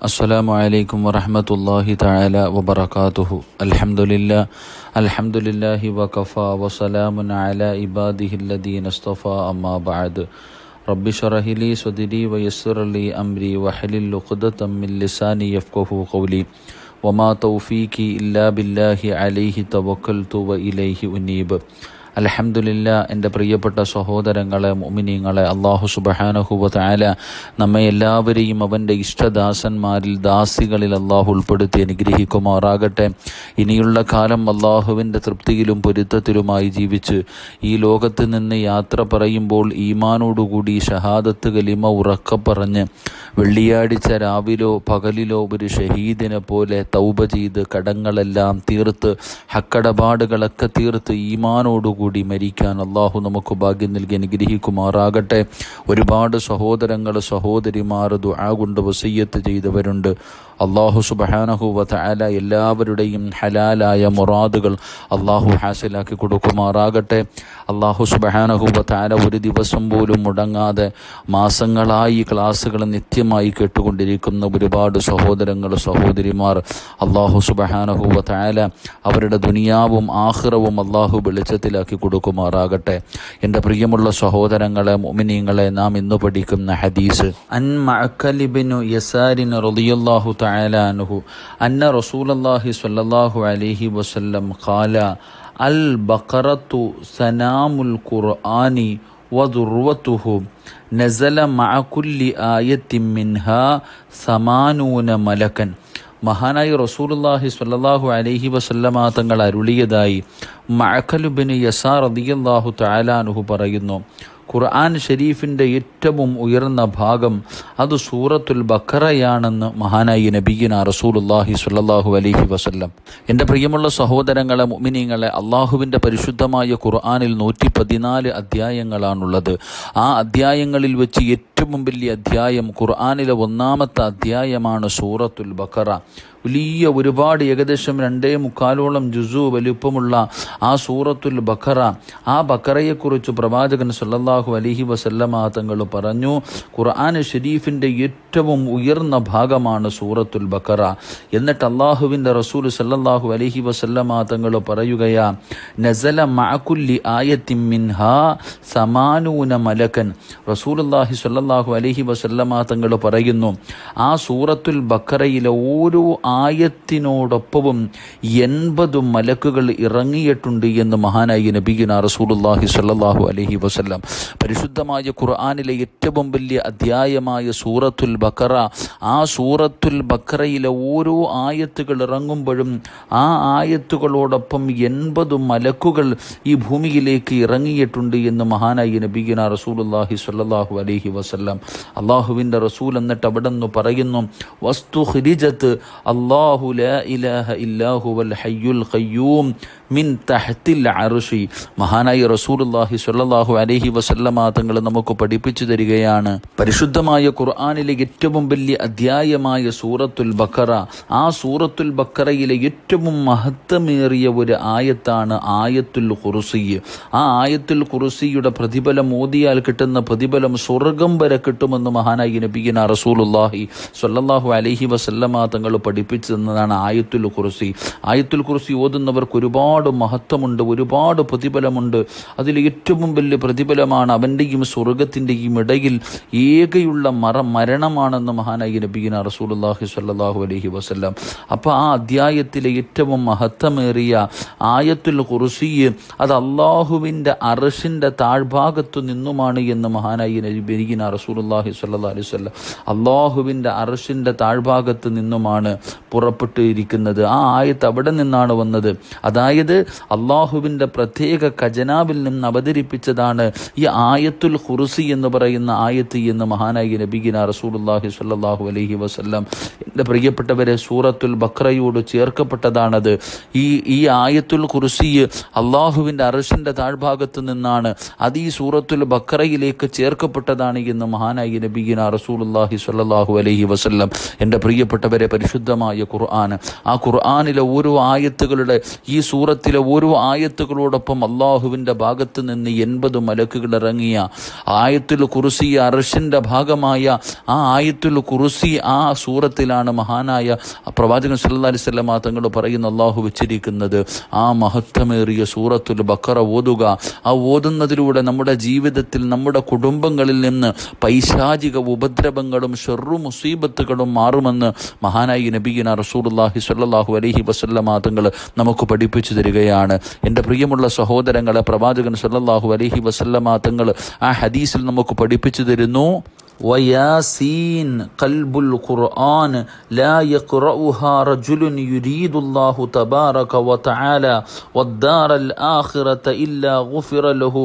السلام عليكم ورحمة الله تعالى وبركاته. الحمد لله الحمد لله وكفى وسلام على عباده الذين اصطفى. أما بعد رب اشرح لي صدري ويسر لي أمري واحلل عقدة من لساني يفقه قولي. وما توفيقي إلا بالله عليه توكلت وإليه أنيب. അലഹമുല്ല എന്റെ പ്രിയപ്പെട്ട സഹോദരങ്ങളെ മുമിനിങ്ങളെ അള്ളാഹു സുബഹാനഹുബാല നമ്മെ എല്ലാവരെയും അവന്റെ ഇഷ്ടദാസന്മാരിൽ ദാസികളിൽ അള്ളാഹു ഉൾപ്പെടുത്തി അനുഗ്രഹിക്കുമാറാകട്ടെ. ഇനിയുള്ള കാലം അള്ളാഹുവിന്റെ തൃപ്തിയിലും പൊരുത്തത്തിലുമായി ജീവിച്ച് ഈ ലോകത്ത് നിന്ന് യാത്ര പറയുമ്പോൾ ഈമാനോടുകൂടി ഷഹാദത്ത് കലിമ ഉറക്ക പറഞ്ഞ് വെള്ളിയാഴ്ച രാവിലോ പകലിലോ ഒരു ഷഹീദിനെ പോലെ തൗബ ചെയ്ത് കടങ്ങളെല്ലാം തീർത്ത് ഹക്കടപാടുകളൊക്കെ തീർത്ത് ഈമാനോടുകൂടി കൂടി മരിക്കാൻ അള്ളാഹു നമുക്ക് ഭാഗ്യം നൽകി അനുഗ്രഹിക്കുമാറാകട്ടെ. ഒരുപാട് സഹോദരങ്ങൾ സഹോദരിമാർ ദുആ കൊണ്ട് വസയ്യത്ത് ചെയ്തവരുണ്ട്. അള്ളാഹു സുബഹാനഹുവ അല എല്ലാവരുടെയും ഹലാലായ മുറാദുകൾ അള്ളാഹു ഹാസിലാക്കി കൊടുക്കുമാറാകട്ടെ. അള്ളാഹു സുബഹാനഹുവ അല ഒരു ദിവസം പോലും മുടങ്ങാതെ മാസങ്ങളായി ക്ലാസ്സുകൾ നിത്യമായി കേട്ടുകൊണ്ടിരിക്കുന്ന ഒരുപാട് സഹോദരങ്ങൾ സഹോദരിമാർ അള്ളാഹു സുബഹാനഹുവ അല അവരുടെ ദുനിയാവും ആഹ്റവും അള്ളാഹു വെളിച്ചത്തിലാക്കി കൊടുക്കുമാറാകട്ടെ. എന്റെ പ്രിയമുള്ള സഹോദരങ്ങളെ മുമിനീങ്ങളെ നാം ഇന്ന് പഠിക്കുന്ന ഹദീസ് അൻ മഅക്കലിബിനു യസാരിൻ റളിയല്ലാഹു തആല അന്ന റസൂലുള്ളാഹി സ്വല്ലല്ലാഹു അലൈഹി വസല്ലം ഖാല അൽ ബഖറത്തു സനാമുൽ ഖുർആനി മഹാനായി റസൂലുല്ലാഹി സ്വല്ലല്ലാഹു അലൈഹി വസല്ലമ തങ്ങൾ അരുളിയതായി മഅഖലുബിന് യസാർ അദിയല്ലാഹു താലാനുഹു പറയുന്നു. ഖുർആൻ ഷരീഫിന്റെ ഏറ്റവും ഉയർന്ന ഭാഗം അത് സൂറത്തുൽ ബക്കറയാണെന്ന് മഹാനായി നബീന റസൂലുല്ലാഹി സുല്ലാഹു അലഹി വസല്ലം. എന്റെ പ്രിയമുള്ള സഹോദരങ്ങളെ മുമിനിങ്ങളെ അള്ളാഹുവിന്റെ പരിശുദ്ധമായ ഖുർആനിൽ നൂറ്റി പതിനാല് അധ്യായങ്ങളാണുള്ളത്. ആ അധ്യായങ്ങളിൽ വെച്ച് ഏറ്റവും വലിയ അധ്യായം ഖുർആാനിലെ ഒന്നാമത്തെ അധ്യായമാണ് സൂറത്തുൽ ബക്കറ വലിയ ഒരുപാട് ഏകദേശം രണ്ടേ മുക്കാലോളം ജുസു വലുപ്പമുള്ള ആ സൂറത്തുൽ ബക്കറ ആ ബക്കറയെക്കുറിച്ച് പ്രവാചകൻ സല്ലല്ലാഹു അലൈഹി വസല്ലമാ തങ്ങൾ പറഞ്ഞു ഖുർആൻ ഷെരീഫിന്റെ ഏറ്റവും ഉയർന്ന ഭാഗമാണ് സൂറത്തുൽ ബക്കറ. എന്നിട്ട് അള്ളാഹുവിന്റെ റസൂൽ സല്ലാഹു അലൈഹി വസല്ലമാ തങ്ങൾ പറയുകയാ നസല മഅകുല്ലി ആയത്തിൻ മിൻഹാ സമാനൂന മലക്കൻ. റസൂലുള്ളാഹി സല്ലാഹു അലൈഹി വസല്ലമാ തങ്ങൾ പറയുന്നു ആ സൂറത്തുൽ ബക്കറയിലെ ഓരോ ആയത്തിനോടൊപ്പവും എൺപത് മലക്കുകൾ ഇറങ്ങിയിട്ടുണ്ട് എന്ന് മഹാനായി നബീന റസൂലുല്ലാഹി സല്ലാഹു അലഹി വസല്ലം. പരിശുദ്ധമായ ഖുർആാനിലെ ഏറ്റവും വലിയ അധ്യായമായ സൂറത്തുൽ ബക്കറ ആ സൂറത്തുൽ ബക്കറയിലെ ഓരോ ആയത്തുകൾ ഇറങ്ങുമ്പോഴും ആ ആയത്തുകളോടൊപ്പം എൺപത് മലക്കുകൾ ഈ ഭൂമിയിലേക്ക് ഇറങ്ങിയിട്ടുണ്ട് എന്ന് മഹാനായി നബീന റസൂലുല്ലാഹി സ്വല്ലല്ലാഹു അലഹി വസല്ലം അള്ളാഹുവിന്റെ റസൂൽ എന്നിട്ട് അവിടെ നിന്ന് പറയുന്നു വസ്തു ഹിരിജത്ത് അള്ളാഹു ഇലാഹ ഇല്ലാഹു വൽ ഹയ്യുൽ ഖയ്യൂം മിൻ തഹത്തിൽ അറുഷി മഹാനായി റസൂലുള്ളാഹി സ്വല്ലല്ലാഹു അലഹി വസല്ലമ നമുക്ക് പഠിപ്പിച്ചു തരികയാണ്. പരിശുദ്ധമായ ഖുർആാനിലെ ഏറ്റവും വലിയ അധ്യായമായ സൂറത്തുൽ ബക്കറ ആ സൂറത്തുൽ ബക്കറയിലെ ഏറ്റവും മഹത്വമേറിയ ഒരു ആയത്താണ് ആയത്തുൽ ഖുർസി. ആ ആയത്തുൽ ഖുർസിയുടെ പ്രതിഫലം ഓതിയാൽ കിട്ടുന്ന പ്രതിഫലം സ്വർഗം വരെ കിട്ടുമെന്ന് മഹാനായി നബിയന റസൂലുള്ളാഹി സ്വല്ലല്ലാഹു അലൈഹി വസല്ലമ തങ്ങൾ പഠിപ്പിച്ചു തന്നതാണ് ആയത്തുൽ ഖുർസി. ആയത്തുൽ ഖുർസി ഓതുന്നവർക്ക് ഒരുപാട് മഹത്വമുണ്ട് ഒരുപാട് പ്രതിഫലമുണ്ട്. അതിൽ ഏറ്റവും വലിയ പ്രതിഫലമാണ് അവന്റെയും സ്വർഗത്തിന്റെയും ഇടയിൽ ഏകയുള്ള മറ മരണമാണെന്ന് മഹാനായി നബീന റസൂലുള്ളാഹി സ്വല്ലല്ലാഹു അലഹി വസ്ല്ലാം. അപ്പോൾ ആ അധ്യായത്തിലെ ഏറ്റവും മഹത്വമേറിയ ആയത്തുൽ കുറുസിയെ അത് അള്ളാഹുവിന്റെ അറിഷിന്റെ താഴ്ഭാഗത്തു നിന്നുമാണ് എന്ന് മഹാനായി നബീന റസൂലുള്ളാഹി സ്വല്ലല്ലാഹു അലൈഹി വസല്ലം അള്ളാഹുവിന്റെ അറിഷിന്റെ താഴ്ഭാഗത്ത് നിന്നുമാണ് പുറപ്പെട്ടിരിക്കുന്നത്. ആ ആയത്ത് അവിടെ നിന്നാണ് വന്നത്. അതായത് അള്ളാഹുവിന്റെ പ്രത്യേക ഖജനാവിൽ നിന്ന് അവതരിപ്പിച്ചതാണ് ഈ ആയത്തുൽ ഖുർസി എന്ന് പറയുന്ന ആയത്ത് എന്ന് മഹാനായി നബിഗിന റസൂലുള്ളാഹി സ്വല്ലല്ലാഹു അലഹി വസ്ല്ലാം എന്റെ പ്രിയപ്പെട്ടവരെ സൂറത്തുൽ ബക്രയോട് ചേർക്കപ്പെട്ടതാണത്. ഈ ഈ ആയത്തുൽ ഖുർസി അള്ളാഹുവിന്റെ അറഷിന്റെ താഴ്ഭാഗത്ത് നിന്നാണ്. അത് ഈ സൂറത്തുൽ ബക്രയിലേക്ക് ചേർക്കപ്പെട്ടതാണ് എന്ന് മഹാനായി നബിഗിന റസൂലുള്ളാഹി സ്വല്ലല്ലാഹു അലഹി വസ്ല്ലാം എന്റെ പ്രിയപ്പെട്ടവരെ പരിശുദ്ധമായ ഖുർആൻ. ആ ഖുർആാനിലെ ഓരോ ആയത്തുകളുടെ ഈ സൂറത്തിലെ ഓരോ ആയത്തുകളോടൊപ്പം അള്ളാഹുവിന്റെ ഭാഗത്ത് നിന്ന് എൺപത് മലക്കുകൾ ഇറങ്ങിയ ആയത്തുൽ കുറുസി അർഷിന്റെ ഭാഗമായ ആ ആയത്തുൽ കുറുസി ആ സൂറത്തിലാണ് മഹാനായ പ്രവാചകൻ സല്ലല്ലാഹു അലൈഹി വസല്ലമ തങ്ങൾ പറയുന്ന അള്ളാഹു വെച്ചിരിക്കുന്നത്. ആ മഹത്വമേറിയ സൂറത്തുൽ ബക്കറ ഓതുക. ആ ഓതുന്നതിലൂടെ നമ്മുടെ ജീവിതത്തിൽ നമ്മുടെ കുടുംബങ്ങളിൽ നിന്ന് പൈശാചിക ഉപദ്രവങ്ങളും ഷെറു മുസീബത്തുകളും മാറുമെന്ന് മഹാനായി നബീന റസൂലുള്ളാഹി സല്ലാഹു അലഹി വസല്ലമ തങ്ങൾ നമുക്ക് പഠിപ്പിച്ചു തരികയാണ് എന്റെ പ്രിയമുള്ള സഹോദരങ്ങളെ പ്രവാചകൻ സല്ലാഹു അലഹി വസല്ലമ തങ്ങൾ ആ ഹദീസിൽ നമുക്ക് പഠിപ്പിച്ചു തരുന്നു. വയാസീൻ കൽബുൽ ഖുർആൻ ലാ യഖ്റഉഹാ റജുലുൻ യുരീദുല്ലാഹു തബാറക വതആല വദ്ദാറൽ ആഖിറത ഇല്ലാ ഗുഫിറ ലഹു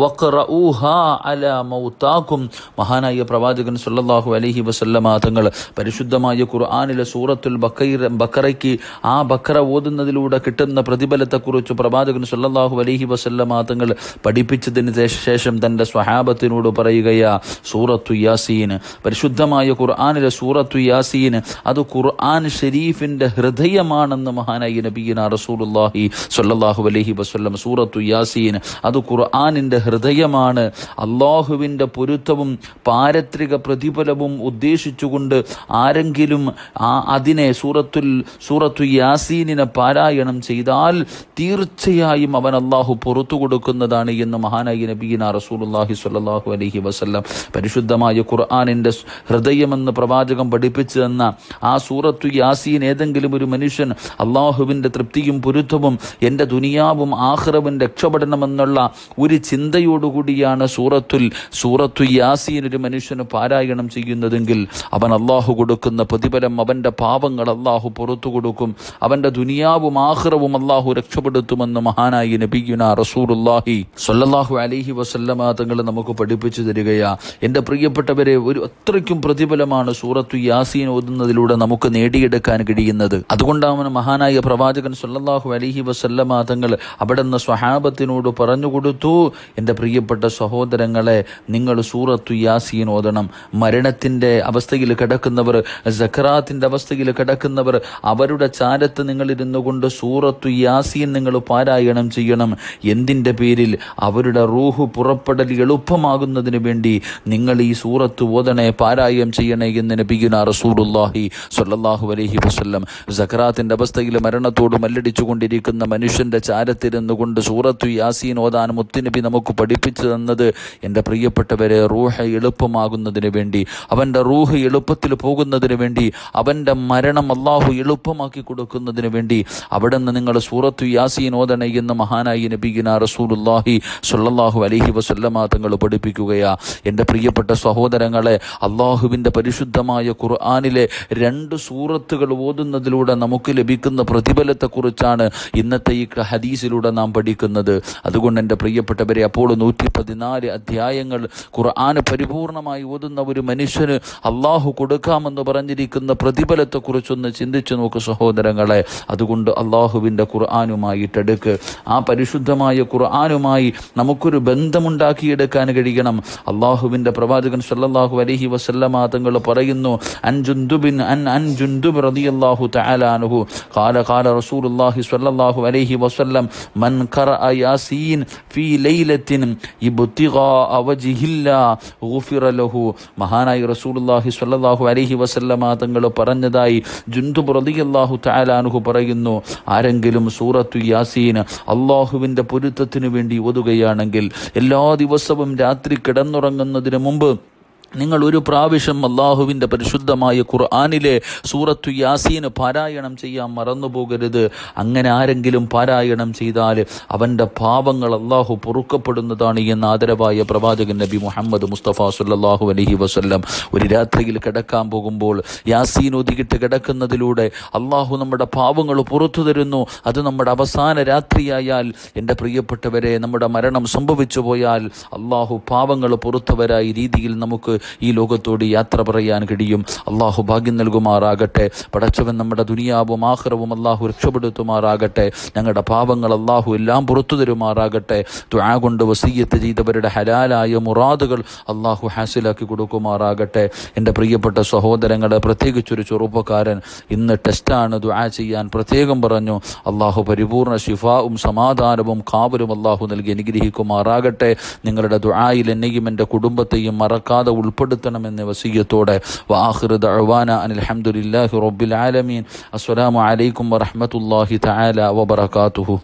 വഖ്റഉഹാ അലാ മൗതാകും മഹാനായ പ്രവാചകൻ സല്ലല്ലാഹു അലൈഹി വസല്ലമ തങ്ങൾ പരിശുദ്ധമായ ഖുർആനിലെ സൂറത്തുൽ ബക്കൈർ ബക്കറയ്ക്ക് ആ ബക്കറ ഓതുന്നതിലൂടെ കിട്ടുന്ന പ്രതിഫലത്തെക്കുറിച്ച് പ്രവാചകൻ സല്ലല്ലാഹു അലൈഹി വസല്ലമ തങ്ങൾ പഠിപ്പിച്ചതിന് ശേഷം തന്റെ സ്വഹാബത്തിനോട് പറയുകയാ സൂറത്തു യാസീൻ പരിശുദ്ധമായ ഖുർആാനിലെ സൂറത്തു യാസീൻ അത് ഖുർആൻ ഷെരീഫിന്റെ ഹൃദയമാണെന്ന് മഹാനായി നബീന റസൂലുള്ളാഹി സ്വല്ലല്ലാഹു അലഹി വസ്ല്ലം സൂറത്തു യാസീൻ അത് ഖുർആാനിന്റെ ഹൃദയമാണ്. അള്ളാഹുവിന്റെ പൊരുത്തവും പാരത്രിക പ്രതിഫലവും ഉദ്ദേശിച്ചുകൊണ്ട് ആരെങ്കിലും ആ അതിനെ സൂറത്തുൽ സൂറത്തു യാസീനിനെ പാരായണം ചെയ്താൽ തീർച്ചയായും അവൻ അള്ളാഹു പുറത്തു കൊടുക്കുന്നതാണ് എന്ന് മഹാനായി നബീന റസൂലുള്ളാഹി സ്വല്ലല്ലാഹു അലഹി വസല്ലം പരിശുദ്ധമായ ഖുർആാനിന്റെ ഹൃദയമെന്ന് പ്രവാചകം പഠിപ്പിച്ചു തന്ന ആ സൂറത്തു യാസീൻ ഏതെങ്കിലും ഒരു മനുഷ്യൻ അള്ളാഹുവിന്റെ തൃപ്തിയും പൊരുത്തവും എന്റെ ദുനിയാവും ആഹ്റവും രക്ഷപ്പെടണമെന്നുള്ള ഒരു ചിന്തയോടുകൂടിയാണ് സൂറത്തുൽ സൂറത്തു യാസീൻ ഒരു മനുഷ്യന് പാരായണം ചെയ്യുന്നതെങ്കിൽ അവൻ അള്ളാഹു കൊടുക്കുന്ന പ്രതിഫലം അവന്റെ പാപങ്ങൾ അള്ളാഹു പുറത്തു കൊടുക്കും. അവന്റെ ദുനിയാവും ആഹ്റവും അള്ളാഹു രക്ഷപ്പെടുത്തുമെന്ന് മഹാനായി നബിയുന റസൂലുള്ളാഹി സ്വല്ലല്ലാഹു അലൈഹി വസല്ലമ തങ്ങൾ നമുക്ക് പഠിപ്പിച്ചു തരികയാ. എന്റെ പ്രിയപ്പെട്ടവരെ ഒരു അത്രയ്ക്കും പ്രതിഫലമാണ് സൂറത്തു യാസീൻ ഓതുന്നതിലൂടെ നമുക്ക് നേടിയെടുക്കാൻ കഴിയുന്നത്. അതുകൊണ്ടാണ് മഹാനായ പ്രവാചകൻ സല്ലാഹു അലൈഹി വസല്ലമ തങ്ങൾ അവിടെ നിന്ന് സ്വഹാബത്തിനോട് പറഞ്ഞു കൊടുത്തു എന്റെ പ്രിയപ്പെട്ട സഹോദരങ്ങളെ നിങ്ങൾ സൂറത്തു യാസീൻ ഓതണം. മരണത്തിന്റെ അവസ്ഥയിൽ കിടക്കുന്നവർ സഖറാത്തിന്റെ അവസ്ഥയിൽ കിടക്കുന്നവർ അവരുടെ ചാരത്ത് നിങ്ങളിരുന്നു കൊണ്ട് സൂറത്തു യാസീൻ നിങ്ങൾ പാരായണം ചെയ്യണം. എന്തിന്റെ പേരിൽ? അവരുടെ റൂഹ് പുറപ്പെടൽ എളുപ്പമാകുന്നതിന് വേണ്ടി നിങ്ങൾ ഈ സൂറത്ത് ഓതണേ പാരായം ചെയ്യണേ എന്ന് നബിയുന റസൂലുള്ളാഹി സ്വല്ലല്ലാഹു അലഹി വസ്ല്ലം. സഖറാത്തിന്റെ അവസ്ഥയിൽ മരണത്തോട് മല്ലടിച്ചു കൊണ്ടിരിക്കുന്ന മനുഷ്യന്റെ ചാരത്തിരുന്നു കൊണ്ട് സൂറത്തു യാസീൻ ഓതാൻ മുത്തുനബി നമുക്ക് പഠിപ്പിച്ചു തന്നത് എന്റെ പ്രിയപ്പെട്ടവരെ റൂഹ എളുപ്പമാകുന്നതിന് വേണ്ടി അവന്റെ റൂഹ് എളുപ്പത്തിൽ പോകുന്നതിന് വേണ്ടി അവന്റെ മരണം അള്ളാഹു എളുപ്പമാക്കി കൊടുക്കുന്നതിന് വേണ്ടി അവിടെ നിന്ന് നിങ്ങൾ സൂറത്തു യാസീൻ ഓതണേ എന്ന് മഹാനായി നബിഗിന റസൂലുല്ലാഹി സ്വല്ലല്ലാഹു അലഹി വസല്ലമ തങ്ങൾ പഠിപ്പിക്കുകയാ. എന്റെ പ്രിയപ്പെട്ട സഹോദരങ്ങളെ അള്ളാഹുവിന്റെ പരിശുദ്ധമായ ഖുർആാനിലെ രണ്ട് സൂറത്തുകൾ ഓതുന്നതിലൂടെ നമുക്ക് ലഭിക്കുന്ന പ്രതിഫലത്തെക്കുറിച്ചാണ് ഇന്നത്തെ ഈ ഹദീസിലൂടെ നാം പഠിക്കുന്നത്. അതുകൊണ്ട് എന്റെ പ്രിയപ്പെട്ടവരെ അപ്പോൾ നൂറ്റി പതിനാല് അധ്യായങ്ങൾ ഖുർആാന് പരിപൂർണമായി ഓതുന്ന ഒരു മനുഷ്യന് അള്ളാഹു കൊടുക്കാമെന്ന് പറഞ്ഞിരിക്കുന്ന പ്രതിഫലത്തെക്കുറിച്ചൊന്ന് ചിന്തിച്ചു നോക്ക് സഹോദരങ്ങളെ. അതുകൊണ്ട് അള്ളാഹുവിന്റെ ഖുർആാനുമായിട്ടെടുക്ക്. ആ പരിശുദ്ധമായ ഖുർആാനുമായി നമുക്കൊരു ബന്ധമുണ്ടാക്കിയെടുക്കാൻ കഴിയണം. അള്ളാഹുവിന്റെ പ്രവാചകൻ സല്ലല്ലാഹു അലഹി വസല്ലമ തങ്ങൾ പറയുന്നു അൻ ജുന്ദുബിൻ അൻ അൻ ജുന്ദുബ് റളിയല്ലാഹു തആല ഖാല ഖാല റസൂലുള്ളാഹി സ്വല്ലല്ലാഹു അലൈഹി വസല്ലം മൻ ഖറഅ യാസീൻ ഫീ ലൈലത്തിൻ ഇബ്തിഗാ വജ്ഹില്ലാ ഗുഫിറ ലഹു. മഹാനായി റസൂലുള്ളാഹി സ്വല്ലല്ലാഹു അലൈഹി വസല്ലമ തങ്ങൾ പറഞ്ഞതായി ജുന്ദുബ് റളിയല്ലാഹു തആല പറയുന്നു. ആരെങ്കിലും സൂറത്തു യാസീൻ അള്ളാഹുവിന്റെ പൊരുത്തത്തിനു വേണ്ടി ഓതുകയാണെങ്കിൽ എല്ലാ ദിവസവും രാത്രി കിടന്നുറങ്ങുന്നതിന് മുമ്പ് നിങ്ങൾ ഒരു പ്രാവശ്യം അള്ളാഹുവിന്റെ പരിശുദ്ധമായ ഖുർആാനിലെ സൂറത്തു യാസീന് പാരായണം ചെയ്യാൻ മറന്നുപോകരുത് അങ്ങനെ ആരെങ്കിലും പാരായണം ചെയ്താൽ അവന്റെ പാപങ്ങൾ അള്ളാഹു പൊറുക്കപ്പെടുന്നതാണ് എന്ന് ആദരവായ പ്രവാചകൻ നബി മുഹമ്മദ് മുസ്തഫ സുല്ലാഹു അലഹി വസ്ല്ലം ഒരു രാത്രിയിൽ കിടക്കാൻ പോകുമ്പോൾ യാസീൻ ഒതുകിട്ട് കിടക്കുന്നതിലൂടെ അള്ളാഹു നമ്മുടെ പാവങ്ങൾ പുറത്തു തരുന്നു. അത് നമ്മുടെ അവസാന രാത്രിയായാൽ എന്റെ പ്രിയപ്പെട്ടവരെ നമ്മുടെ മരണം സംഭവിച്ചു പോയാൽ അള്ളാഹു പാവങ്ങൾ പുറത്തവരായി രീതിയിൽ നമുക്ക് ഈ ലോകത്തോട് യാത്ര പറയാൻ കഴിയും. അള്ളാഹു ഭാഗ്യം നൽകുമാറാകട്ടെ. പടച്ചവൻ നമ്മുടെ ദുനിയാവും ആഹ്റവും അള്ളാഹു രക്ഷപ്പെടുത്തുമാറാകട്ടെ. ഞങ്ങളുടെ പാപങ്ങൾ അള്ളാഹു എല്ലാം പുറത്തു തരുമാറാകട്ടെ. കൊണ്ട് വസീയത്ത് ചെയ്തവരുടെ ഹലാലായ മുറാദുകൾ അള്ളാഹു ഹാസിലാക്കി കൊടുക്കുമാറാകട്ടെ. എന്റെ പ്രിയപ്പെട്ട സഹോദരങ്ങളെ പ്രത്യേകിച്ചൊരു ചെറുപ്പക്കാരൻ ഇന്ന് ടെസ്റ്റാണ് ദുആ ചെയ്യാൻ പ്രത്യേകം പറഞ്ഞു. അള്ളാഹു പരിപൂർണ ശിഫാവും സമാധാനവും കാവലും അള്ളാഹു നൽകി അനുഗ്രഹിക്കുമാറാകട്ടെ. നിങ്ങളുടെ ദുആയിൽ എന്നെയും എന്റെ കുടുംബത്തെയും മറക്കാതെ ഉൾപ്പെടുത്തണമെന്ന വസീയത്തോടെ വാഹിർ അഹ്വാന അനിൽഹമുല്ലാഹി റബ്ബിൽ ആലമീൻ. അസ്സലാമു അലൈക്കും വറഹ്മത്തുള്ളാഹി തആല വബറകാതുഹു.